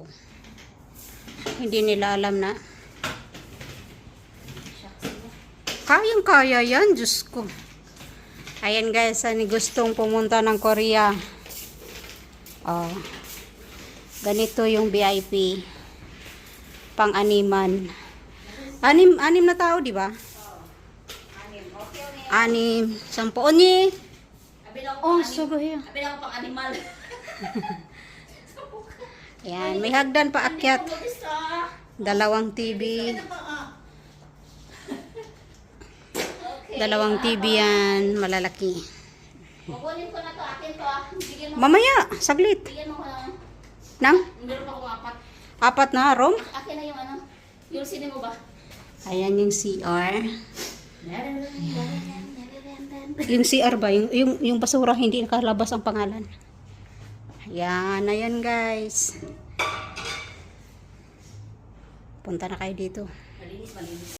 tao. Hindi nila alam na kayang kaya yan, Diyos ko. Ayan guys, ani gustong pumunta ng Korea. Oh. Ganito yung VIP. Pang-animan. Anim, anim na tao, di ba? Anim. Sampo. Ni. Oh, sugay. Kabilang pang animal. Ayan, may hagdan pa akyat. Dalawang TV. Dalawang TV yan, malalaki. Kukunin ko na to, akin to ah. Bigyan mo, Mamaya, saglit. bigyan mo ko na. Nang? Meron pa akong apat. Apat na, Rom? Akin na yung ano. Yung sine mo ba? Ayan yung CR. Yung CR ba? Yung, yung, yung basura, hindi nakalabas ang pangalan. Ayan, ayan guys. Punta na kayo dito. Malinis, malinis.